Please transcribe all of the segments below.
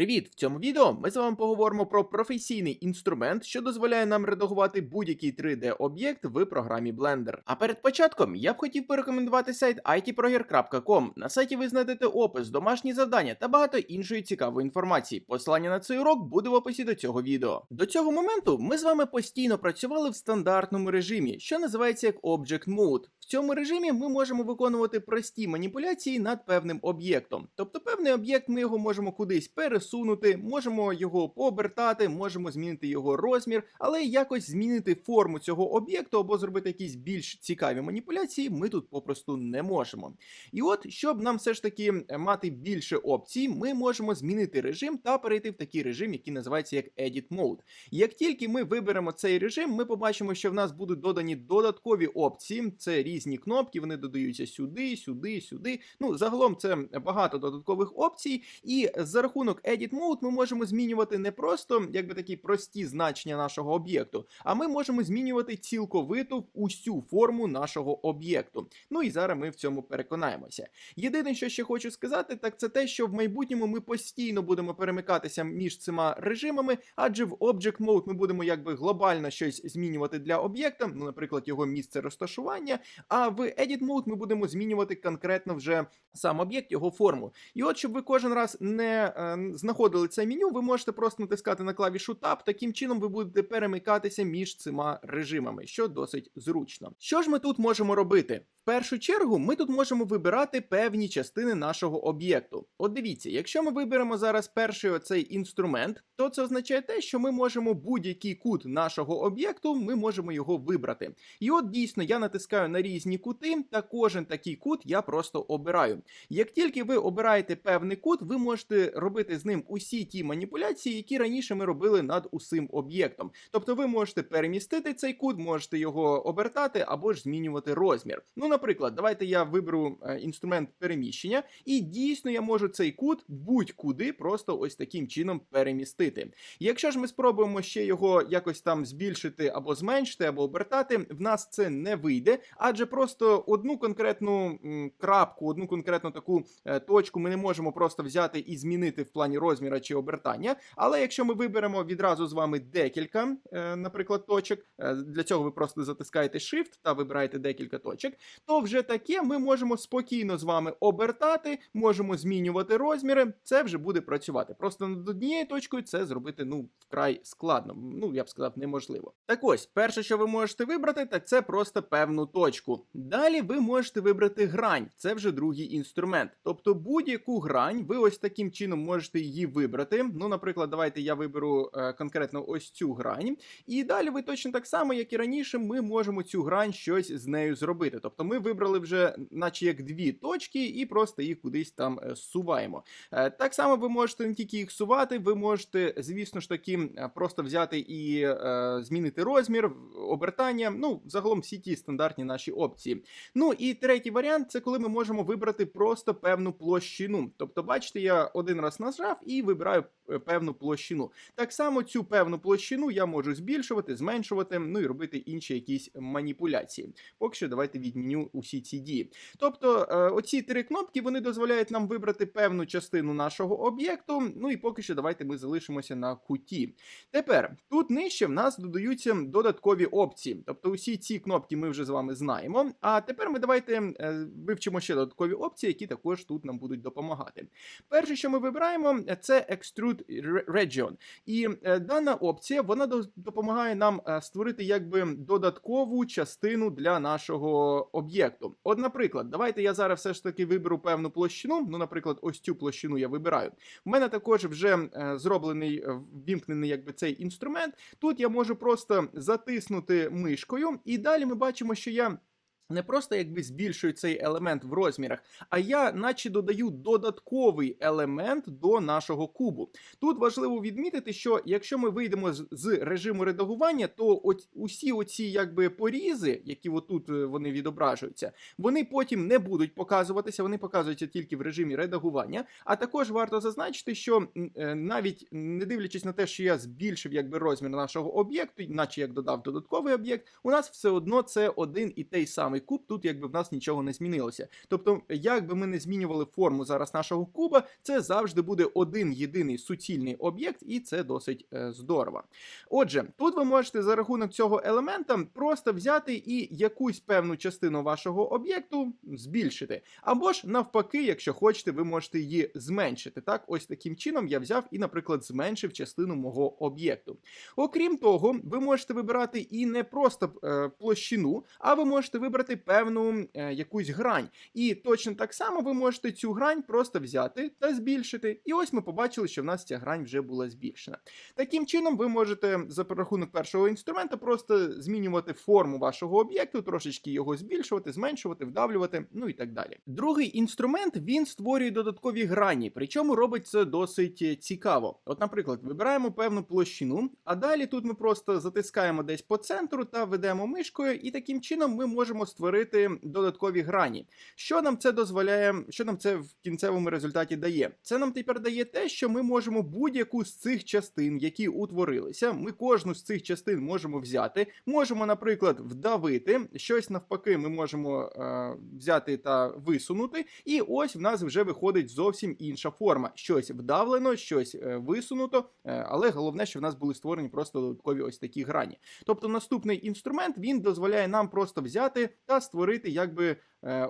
Привіт! В цьому відео ми з вами поговоримо про професійний інструмент, що дозволяє нам редагувати будь-який 3D-об'єкт в програмі Blender. А перед початком я б хотів порекомендувати сайт itproger.com. На сайті ви знайдете опис, домашні завдання та багато іншої цікавої інформації. Посилання на цей урок буде в описі до цього відео. До цього моменту ми з вами постійно працювали в стандартному режимі, що називається як Object Mode. В цьому режимі ми можемо виконувати прості маніпуляції над певним об'єктом. Тобто певний об'єкт ми його можемо кудись пересунути, можемо його пообертати, можемо змінити його розмір, але якось змінити форму цього об'єкту або зробити якісь більш цікаві маніпуляції ми тут попросту не можемо. І от, щоб нам все ж таки е, мати більше опцій, ми можемо змінити режим та перейти в такий режим, який називається як Edit Mode. Як тільки ми виберемо цей режим, ми побачимо, що в нас будуть додані додаткові опції. Це різні кнопки, вони додаються сюди, сюди, сюди. Ну, загалом це багато додаткових опцій, і за рахунок Edit Mode ми можемо змінювати не просто якби такі прості значення нашого об'єкту, а ми можемо змінювати цілковиту усю форму нашого об'єкту. Ну і зараз ми в цьому переконаємося. Єдине, що ще хочу сказати, так це те, що в майбутньому ми постійно будемо перемикатися між цими режимами, адже в Object Mode ми будемо якби глобально щось змінювати для об'єкта, ну, наприклад, його місце розташування. А в Edit Mode ми будемо змінювати конкретно вже сам об'єкт, його форму. І от, щоб ви кожен раз не е, знаходили це меню, ви можете просто натискати на клавішу Tab. Таким чином ви будете перемикатися між цими режимами, що досить зручно. Що ж ми тут можемо робити? В першу чергу ми тут можемо вибирати певні частини нашого об'єкту. От дивіться, якщо ми виберемо зараз перший оцей інструмент, то це означає те, що ми можемо будь-який кут нашого об'єкту, ми можемо його вибрати. І от дійсно я натискаю на різні кути, та кожен такий кут я просто обираю. Як тільки ви обираєте певний кут, ви можете робити з ним усі ті маніпуляції, які раніше ми робили над усім об'єктом. Тобто ви можете перемістити цей кут, можете його обертати або ж змінювати розмір. Ну, наприклад, давайте я виберу е, інструмент переміщення, і дійсно я можу цей кут будь-куди просто ось таким чином перемістити. Якщо ж ми спробуємо ще його якось там збільшити або зменшити, або обертати, в нас це не вийде, адже просто одну конкретну крапку, одну конкретну таку е, точку ми не можемо просто взяти і змінити в плані розміра чи обертання. Але якщо ми виберемо відразу з вами декілька, е, наприклад, точок, е, для цього ви просто затискаєте Shift та вибираєте декілька точок, то вже таке ми можемо спокійно з вами обертати, можемо змінювати розміри. Це вже буде працювати. Просто над однією точкою це зробити ну вкрай складно. Ну я б сказав, неможливо. Так ось, перше, що ви можете вибрати, так це просто певну точку. Далі ви можете вибрати грань, це вже другий інструмент. Тобто будь-яку грань ви ось таким чином можете вибрати. Ну, наприклад, давайте я виберу е, конкретно ось цю грань. І далі ви точно так само, як і раніше, ми можемо цю грань щось з нею зробити. Тобто ми вибрали вже, наче як дві точки, і просто їх кудись там е, зсуваємо. Е, Так само ви можете не тільки їх сувати, ви можете, звісно ж таки, просто взяти і змінити розмір, обертання. Ну, загалом всі ті стандартні наші опції. Ну і третій варіант це коли ми можемо вибрати просто певну площину. Тобто, бачите, я один раз нажав і вибираю певну площину. Так само цю певну площину я можу збільшувати, зменшувати, ну і робити інші якісь маніпуляції. Поки що давайте відміню усі ці дії. Тобто, е, оці три кнопки вони дозволяють нам вибрати певну частину нашого об'єкту. Ну і поки що давайте ми залишимося на куті. Тепер тут нижче в нас додаються додаткові опції. Тобто, усі ці кнопки ми вже з вами знаємо. А тепер ми давайте е, вивчимо ще додаткові опції, які також тут нам будуть допомагати. Перше, що ми вибираємо, це Extrude Region. І е, дана опція вона до- допомагає нам е, створити якби додаткову частину для нашого об'єкту. От, наприклад, давайте я зараз все ж таки виберу певну площину. Ну, наприклад, ось цю площину я вибираю. У мене також вже е, зроблений ввімкнений якби цей інструмент. Тут я можу просто затиснути мишкою, і далі ми бачимо, що я. Не просто якби збільшую цей елемент в розмірах, а я наче додаю додатковий елемент до нашого кубу. Тут важливо відмітити, що якщо ми вийдемо з, режиму редагування, то от усі оці якби порізи, які отут е, вони відображуються, вони потім не будуть показуватися, вони показуються тільки в режимі редагування. А також варто зазначити, що е, навіть не дивлячись на те, що я збільшив якби розмір нашого об'єкту, наче як додав додатковий об'єкт, у нас все одно це один і той самий правий куб, тут якби в нас нічого не змінилося. Тобто, як би ми не змінювали форму зараз нашого куба, це завжди буде один єдиний суцільний об'єкт, і це досить е, здорово. Отже, тут ви можете за рахунок цього елемента просто взяти і якусь певну частину вашого об'єкту збільшити. Або ж навпаки, якщо хочете, ви можете її зменшити. Так, ось таким чином я взяв і, наприклад, зменшив частину мого об'єкту. Окрім того, ви можете вибирати і не просто е, площину, а ви можете вибрати певну е, якусь грань. І точно так само ви можете цю грань просто взяти та збільшити. І ось ми побачили, що в нас ця грань вже була збільшена. Таким чином, ви можете за рахунок першого інструмента просто змінювати форму вашого об'єкту, трошечки його збільшувати, зменшувати, вдавлювати, ну і так далі. Другий інструмент він створює додаткові грані, причому робить це досить цікаво. От, наприклад, вибираємо певну площину, а далі тут ми просто затискаємо десь по центру та ведемо мишкою, і таким чином ми можемо створити додаткові грані. Що нам це дозволяє, що нам це в кінцевому результаті дає? Це нам тепер дає те, що ми можемо будь-яку з цих частин, які утворилися, ми кожну з цих частин можемо взяти. Можемо, наприклад, вдавити щось навпаки, ми можемо е, взяти та висунути. І ось в нас вже виходить зовсім інша форма. Щось вдавлено, щось е, висунуто, е, але головне, що в нас були створені просто додаткові ось такі грані. Тобто, наступний інструмент він дозволяє нам просто взяти створити якби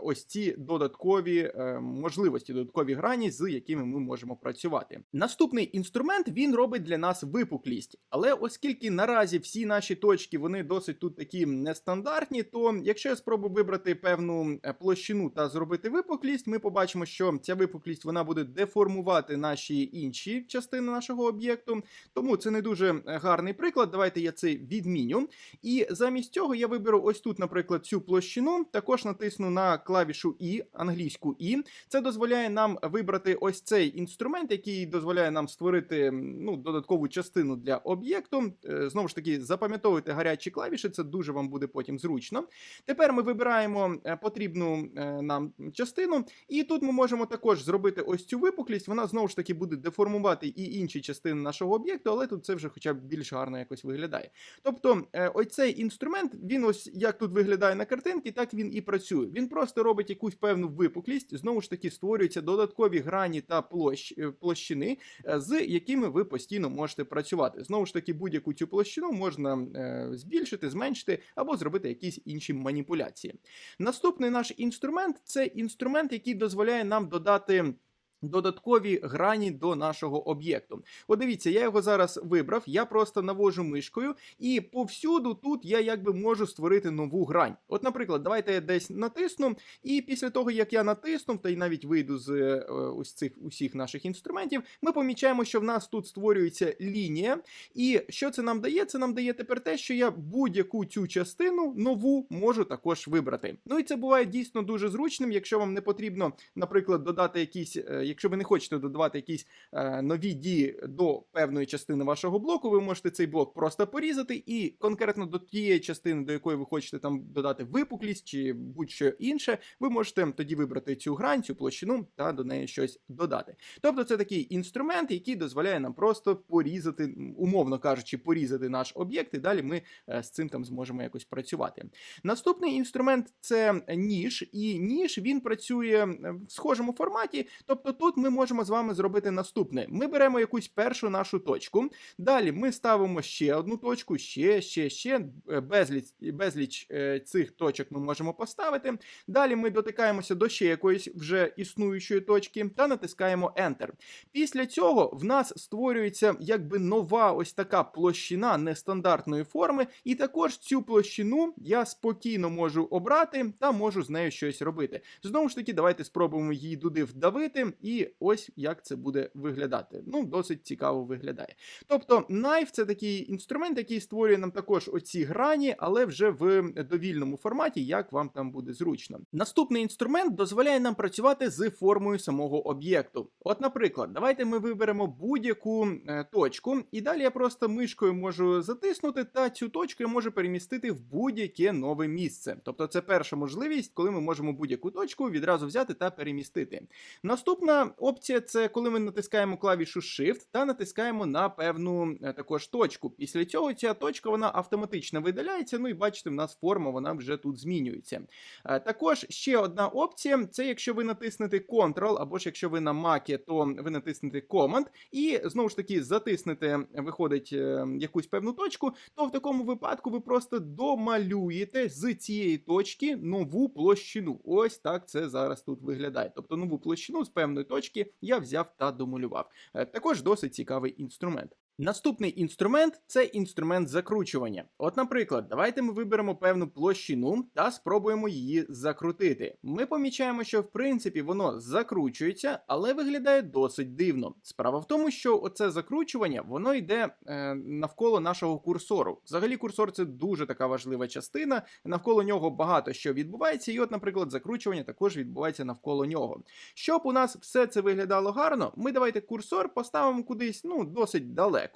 ось ці додаткові е, можливості, додаткові грані, з якими ми можемо працювати. Наступний інструмент він робить для нас випуклість, але оскільки наразі всі наші точки вони досить тут такі нестандартні, то якщо я спробую вибрати певну е, площину та зробити випуклість, ми побачимо, що ця випуклість вона буде деформувати наші інші частини нашого об'єкту. Тому це не дуже е, гарний приклад. Давайте я це відміню. І замість цього я виберу ось тут, наприклад, цю площину. Також натисну на клавішу І, англійську І. Це дозволяє нам вибрати ось цей інструмент, який дозволяє нам створити ну, додаткову частину для об'єкту. Е, Знову ж таки, запам'ятовуйте гарячі клавіші, це дуже вам буде потім зручно. Тепер ми вибираємо е, потрібну е, нам частину, і тут ми можемо також зробити ось цю випуклість. Вона знову ж таки буде деформувати і інші частини нашого об'єкту, але тут це вже хоча б більш гарно якось виглядає. Тобто, ось цей інструмент, він ось як тут виглядає на картинці, так він і працює. Він просто робить якусь певну випуклість, знову ж таки, створюються додаткові грані та площ, е, площини, е, з якими ви постійно можете працювати. Знову ж таки, будь-яку цю площину можна е, збільшити, зменшити або зробити якісь інші маніпуляції. Наступний наш інструмент це інструмент, який дозволяє нам додати. Додаткові грані до нашого об'єкту. От дивіться, я його зараз вибрав, я просто навожу мишкою, і повсюду тут я якби можу створити нову грань. От, наприклад, давайте я десь натисну, і після того, як я натиснув, та й навіть вийду з е, ось цих усіх наших інструментів, ми помічаємо, що в нас тут створюється лінія. І що це нам дає? Це нам дає тепер те, що я будь-яку цю частину нову можу також вибрати. Ну і це буває дійсно дуже зручним, якщо вам не потрібно, наприклад, додати якісь. Якщо ви не хочете додавати якісь е, нові дії до певної частини вашого блоку, ви можете цей блок просто порізати, і конкретно до тієї частини, до якої ви хочете там додати випуклість чи будь-що інше, ви можете тоді вибрати цю грань, цю площину та до неї щось додати. Тобто, це такий інструмент, який дозволяє нам просто порізати, умовно кажучи, порізати наш об'єкт, і далі ми е, з цим там зможемо якось працювати. Наступний інструмент це ніж, і ніж він працює е, в схожому форматі. Тобто тут ми можемо з вами зробити наступне: ми беремо якусь першу нашу точку. Далі ми ставимо ще одну точку, ще, ще, ще е, безліч, безліч е, цих точок ми можемо поставити. Далі ми дотикаємося до ще якоїсь вже існуючої точки та натискаємо Enter. Після цього в нас створюється якби нова ось така площина нестандартної форми, і також цю площину я спокійно можу обрати та можу з нею щось робити. Знову ж таки, давайте спробуємо її туди вдавити, і ось як це буде виглядати. Ну, досить цікаво виглядає. Тобто, Knife – це такий інструмент, який створює нам також оці грані, але вже в довільному форматі, як вам там буде зручно. Наступний інструмент дозволяє нам працювати з формою самого об'єкту. От, наприклад, давайте ми виберемо будь-яку е, точку, і далі я просто мишкою можу затиснути, та цю точку я можу перемістити в будь-яке нове місце. Тобто, це перша можливість, коли ми можемо будь-яку точку відразу взяти та перемістити. Наступна опція це коли ми натискаємо клавішу Shift та натискаємо на певну е, також точку. Після цього ця точка вона автоматично видаляється. Ну і бачите, в нас форма вона вже тут змінюється. Е, Також ще одна опція це якщо ви натиснете Ctrl, або ж якщо ви на Mac, то ви натиснете Command, і знову ж таки затиснете, виходить е, якусь певну точку, то в такому випадку ви просто домалюєте з цієї точки нову площину. Ось так це зараз тут виглядає. Тобто нову площину з певної точки я взяв та домалював. Е, Також досить цікавий інструмент. Наступний інструмент це інструмент закручування. От, наприклад, давайте ми виберемо певну площину та спробуємо її закрутити. Ми помічаємо, що в принципі воно закручується, але виглядає досить дивно. Справа в тому, що оце закручування воно йде е, навколо нашого курсору. Взагалі, курсор це дуже така важлива частина. Навколо нього багато що відбувається, і, от, наприклад, закручування також відбувається навколо нього. Щоб у нас все це виглядало гарно, ми давайте курсор поставимо кудись ну досить далеко.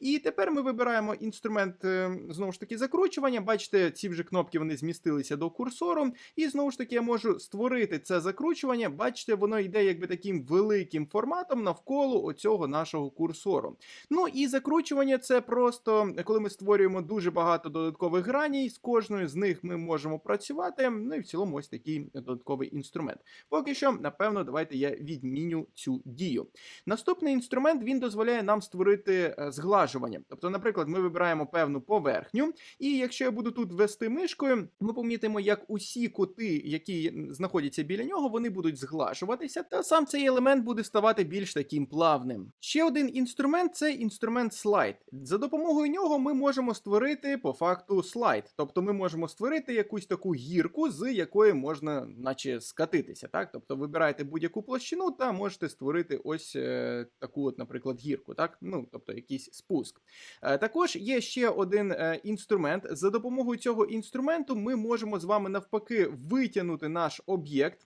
І тепер ми вибираємо інструмент е, знову ж таки закручування. Бачите, ці вже кнопки вони змістилися до курсору. І знову ж таки я можу створити це закручування. Бачите, воно йде якби таким великим форматом навколо оцього нашого курсору. Ну і закручування це просто коли ми створюємо дуже багато додаткових граній, з кожною з них ми можемо працювати. Ну і в цілому ось такий додатковий інструмент. Поки що, напевно, давайте я відміню цю дію. Наступний інструмент він дозволяє нам створити е, зглажування. Тобто, наприклад, ми вибираємо певну поверхню, і якщо я буду тут вести мишкою, ми помітимо, як усі кути, які знаходяться біля нього, вони будуть зглажуватися, та сам цей елемент буде ставати більш таким плавним. Ще один інструмент це інструмент слайд. За допомогою нього ми можемо створити по факту слайд. Тобто ми можемо створити якусь таку гірку, з якої можна, наче, скатитися. Так? Тобто вибираєте будь-яку площину та можете створити ось е, таку, от, наприклад, гірку. Так? Ну, тобто якийсь спуск. Е, також є ще один е, інструмент. За допомогою цього інструменту ми можемо з вами навпаки витягнути наш об'єкт.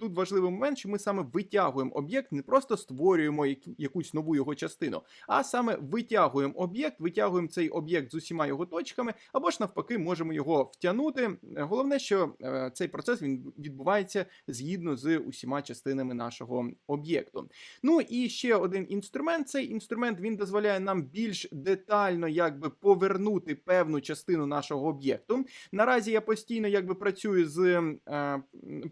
Тут важливий момент, що ми саме витягуємо об'єкт, не просто створюємо якусь нову його частину, а саме витягуємо об'єкт, витягуємо цей об'єкт з усіма його точками, або ж навпаки, можемо його втягнути. Е, Головне, що цей процес він відбувається згідно з усіма частинами нашого об'єкту. Ну і ще один інструмент. Цей інструмент він дозволяє нам більш детально якби повернути певну частину нашого об'єкту. Наразі я постійно якби працюю з е,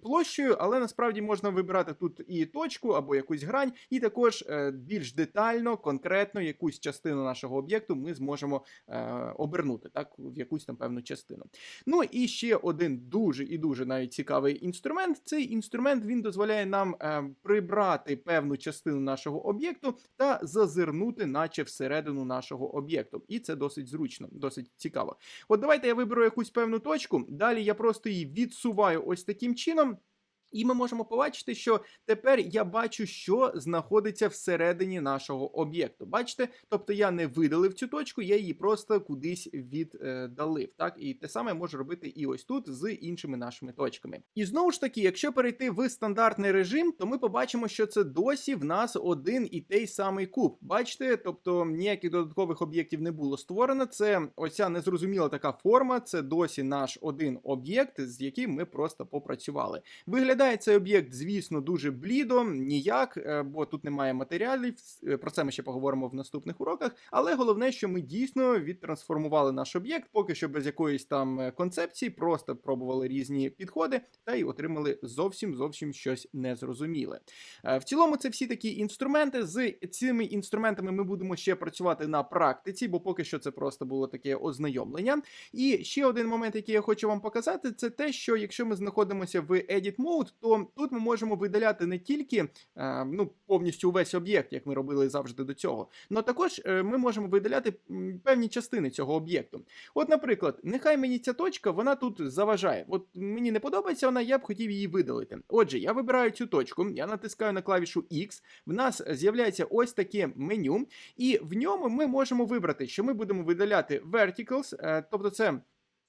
площею, але насправді можна вибирати тут і точку або якусь грань, і також е, більш детально, конкретно якусь частину нашого об'єкту ми зможемо е, обернути так в якусь там певну частину. Ну і ще один дуже і дуже навіть цікавий інструмент. Цей інструмент він дозволяє нам е, прибрати певну частину нашого об'єкту та зазирнути, наче всередину нашого об'єкту. І це досить зручно, досить цікаво. От давайте я виберу якусь певну точку. Далі я просто її відсуваю ось таким чином. І ми можемо побачити, що тепер я бачу, що знаходиться всередині нашого об'єкту. Бачите? Тобто я не видалив цю точку, я її просто кудись віддалив. Так, і те саме можу робити і ось тут з іншими нашими точками. І знову ж таки, якщо перейти в стандартний режим, то ми побачимо, що це досі в нас один і той самий куб. Бачите, тобто ніяких додаткових об'єктів не було створено. Це оця незрозуміла така форма. Це досі наш один об'єкт, з яким ми просто попрацювали. Виглядає цей об'єкт, звісно, дуже блідо, ніяк, е, бо тут немає матеріалів. Е, Про це ми ще поговоримо в наступних уроках. Але головне, що ми дійсно відтрансформували наш об'єкт, поки що без якоїсь там е, концепції, просто пробували різні підходи та й отримали зовсім зовсім щось незрозуміле. В цілому, це всі такі інструменти. З цими інструментами ми будемо ще працювати на практиці, бо поки що це просто було таке ознайомлення. І ще один момент, який я хочу вам показати, це те, що якщо ми знаходимося в Edit Mode, то тут ми можемо видаляти не тільки е, ну, повністю увесь об'єкт, як ми робили завжди до цього, але також е, ми можемо видаляти певні частини цього об'єкту. От, наприклад, нехай мені ця точка вона тут заважає. От мені не подобається вона, я б хотів її видалити. Отже, я вибираю цю точку, я натискаю на клавішу X, в нас з'являється ось таке меню, і в ньому ми можемо вибрати, що ми будемо видаляти verticals, е, тобто це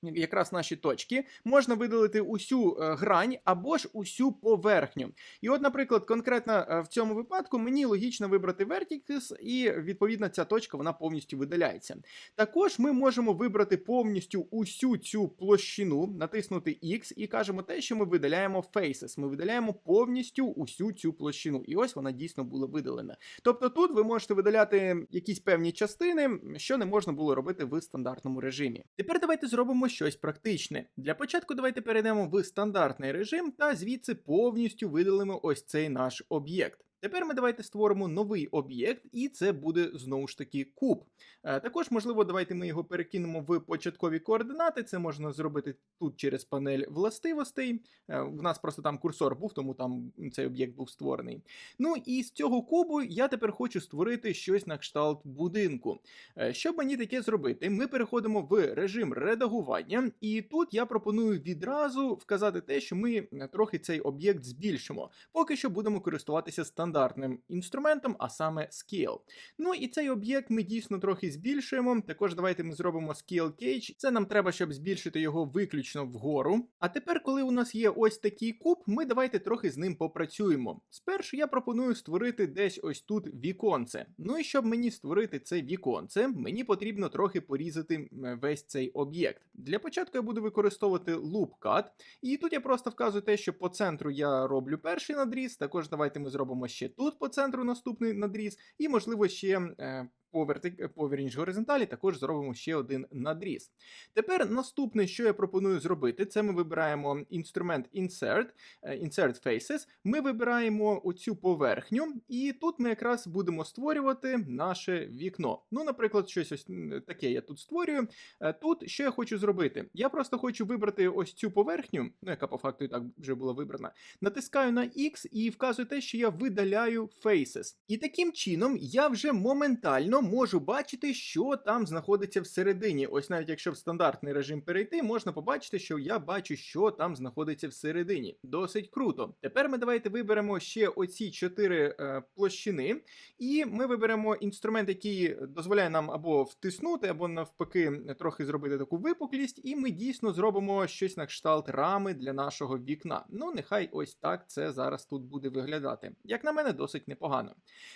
якраз наші точки, можна видалити усю е, грань або ж усю поверхню. І от, наприклад, конкретно е, в цьому випадку мені логічно вибрати Vertex, і відповідно ця точка вона повністю видаляється. Також ми можемо вибрати повністю усю цю площину, натиснути X і кажемо те, що ми видаляємо Faces. Ми видаляємо повністю усю цю площину. І ось вона дійсно була видалена. Тобто тут ви можете видаляти якісь певні частини, що не можна було робити в стандартному режимі. Тепер давайте зробимо щось практичне. Для початку давайте перейдемо в стандартний режим та звідси повністю видалимо ось цей наш об'єкт. Тепер ми давайте створимо новий об'єкт, і це буде знову ж таки куб. Е, Також, можливо, давайте ми його перекинемо в початкові координати. Це можна зробити тут через панель властивостей. Е, В нас просто там курсор був, тому там цей об'єкт був створений. Ну і з цього кубу я тепер хочу створити щось на кшталт будинку. Е, Щоб мені таке зробити, ми переходимо в режим редагування, і тут я пропоную відразу вказати те, що ми трохи цей об'єкт збільшимо. Поки що будемо користуватися стандартним інструментом, а саме Scale. Ну і цей об'єкт ми дійсно трохи збільшуємо. Також давайте ми зробимо Scale Cage. Це нам треба, щоб збільшити його виключно вгору. А тепер, коли у нас є ось такий куб, ми давайте трохи з ним попрацюємо. Спершу я пропоную створити десь ось тут віконце. Ну і щоб мені створити це віконце, мені потрібно трохи порізати весь цей об'єкт. Для початку я буду використовувати Loop Cut, і тут я просто вказую те, що по центру я роблю перший надріз. Також давайте ми зробимо ще тут по центру наступний надріз, і можливо ще. По, вертик... горизонталі також зробимо ще один надріз. Тепер наступне, що я пропоную зробити, це ми вибираємо інструмент Insert, е, Insert Faces. Ми вибираємо оцю поверхню, і тут ми якраз будемо створювати наше вікно. Ну, наприклад, щось ось таке я тут створюю. Е, Тут що я хочу зробити? Я просто хочу вибрати ось цю поверхню, ну яка по факту і так вже була вибрана. Натискаю на X і вказую те, що я видаляю Faces. І таким чином я вже моментально можу бачити, що там знаходиться всередині. Ось навіть якщо в стандартний режим перейти, можна побачити, що я бачу, що там знаходиться всередині. Досить круто. Тепер ми давайте виберемо ще оці чотири е, площини, і ми виберемо інструмент, який дозволяє нам або втиснути, або навпаки трохи зробити таку випуклість, і ми дійсно зробимо щось на кшталт рами для нашого вікна. Ну, нехай ось так це зараз тут буде виглядати. Як на мене, досить непогано.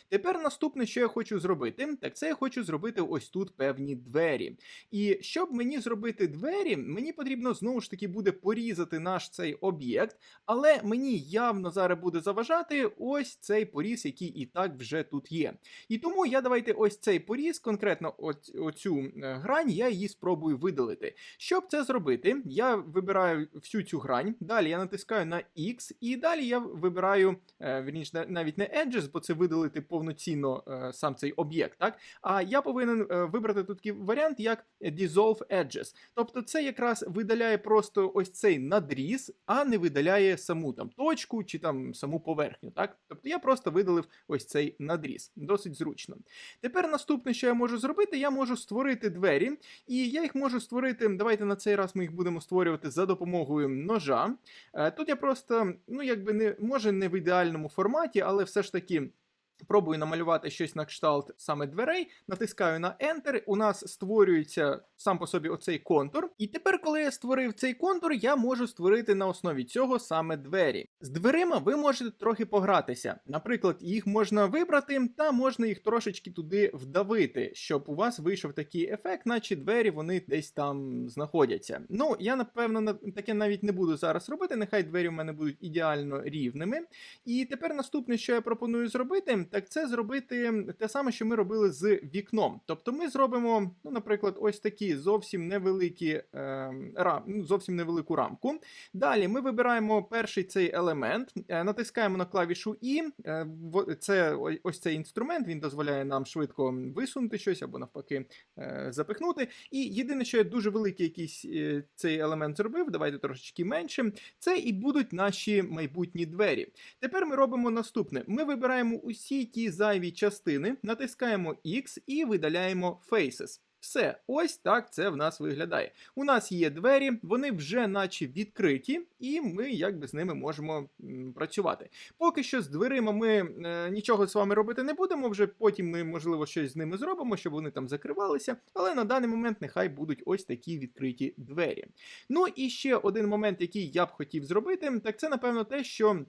Тепер наступне, що я хочу зробити, так це я хочу зробити ось тут певні двері. І щоб мені зробити двері, мені потрібно знову ж таки буде порізати наш цей об'єкт, але мені явно зараз буде заважати ось цей поріз, який і так вже тут є. І тому я давайте ось цей поріз, конкретно оць- оцю е, грань, я її спробую видалити. Щоб це зробити, я вибираю всю цю грань, далі я натискаю на X, і далі я вибираю, е, вірніше, навіть не Edges, бо це видалити повноцінно е, сам цей об'єкт, так? А я повинен е, вибрати тут такий варіант, як Dissolve Edges. Тобто це якраз видаляє просто ось цей надріз, а не видаляє саму там точку чи там саму поверхню. Так? Тобто я просто видалив ось цей надріз. Досить зручно. Тепер наступне, що я можу зробити, я можу створити двері, і я їх можу створити. Давайте на цей раз ми їх будемо створювати за допомогою ножа. Е, Тут я просто, ну якби не може не в ідеальному форматі, але все ж таки. Пробую намалювати щось на кшталт саме дверей, натискаю на Enter, у нас створюється сам по собі оцей контур. І тепер, коли я створив цей контур, я можу створити на основі цього саме двері. З дверима ви можете трохи погратися. Наприклад, їх можна вибрати, та можна їх трошечки туди вдавити, щоб у вас вийшов такий ефект, наче двері вони десь там знаходяться. Ну, я напевно на- таке навіть не буду зараз робити. Нехай двері у мене будуть ідеально рівними. І тепер наступне, що я пропоную зробити, так це зробити те саме, що ми робили з вікном. Тобто ми зробимо, ну, наприклад, ось такі зовсім невеликі е, рам, ну, зовсім невелику рамку. Далі ми вибираємо перший цей елемент, е, натискаємо на клавішу І. е, Це ось цей інструмент, він дозволяє нам швидко висунути щось або навпаки е, запихнути. І єдине, що я дуже великий якийсь цей елемент зробив, давайте трошечки менше. Це і будуть наші майбутні двері. Тепер ми робимо наступне: ми вибираємо усі ті зайві частини, натискаємо X і видаляємо Faces. Все, ось так це в нас виглядає. У нас є двері, вони вже наче відкриті, і ми якби з ними можемо працювати. Поки що з дверима ми е, нічого з вами робити не будемо. Вже потім ми, можливо, щось з ними зробимо, щоб вони там закривалися. Але на даний момент нехай будуть ось такі відкриті двері. Ну і ще один момент, який я б хотів зробити, так це напевно те, що.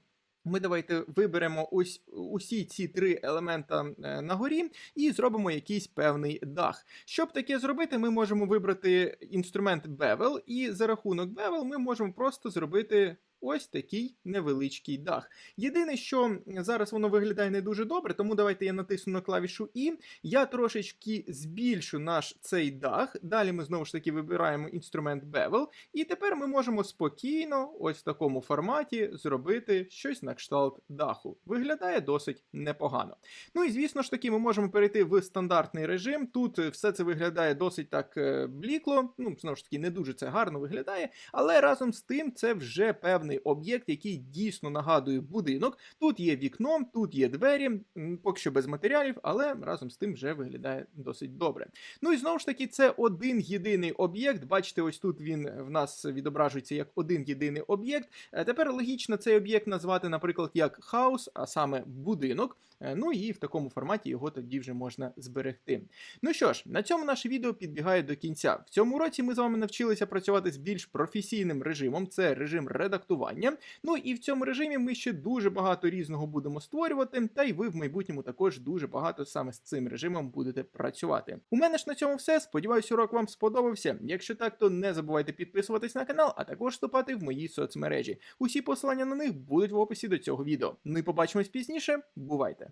Ми давайте виберемо ось усі ці три елемента е, на горі і зробимо якийсь певний дах. Щоб таке зробити, ми можемо вибрати інструмент Bevel, і за рахунок Bevel ми можемо просто зробити ось такий невеличкий дах. Єдине, що зараз воно виглядає не дуже добре, тому давайте я натисну на клавішу І. Я трошечки збільшу наш цей дах. Далі ми знову ж таки вибираємо інструмент Bevel, і тепер ми можемо спокійно, ось в такому форматі, зробити щось на кшталт даху. Виглядає досить непогано. Ну і звісно ж таки, ми можемо перейти в стандартний режим. Тут все це виглядає досить так е, блікло. Ну, знову ж таки, не дуже це гарно виглядає, але разом з тим це вже певний об'єкт, який дійсно нагадує будинок. Тут є вікно, тут є двері, поки що без матеріалів, але разом з тим вже виглядає досить добре. Ну і знову ж таки, це один єдиний об'єкт. Бачите, ось тут він в нас відображується як один єдиний об'єкт. Е, Тепер логічно цей об'єкт назвати, наприклад, як хаус, а саме будинок. Е, Ну і в такому форматі його тоді вже можна зберегти. Ну що ж, на цьому наше відео підбігає до кінця. В цьому році ми з вами навчилися працювати з більш професійним режимом, це режим редактування. Ну і в цьому режимі ми ще дуже багато різного будемо створювати, та й ви в майбутньому також дуже багато саме з цим режимом будете працювати. У мене ж на цьому все. Сподіваюсь, урок вам сподобався. Якщо так, то не забувайте підписуватись на канал, а також вступати в мої соцмережі. Усі посилання на них будуть в описі до цього відео. Ну і побачимось пізніше. Бувайте!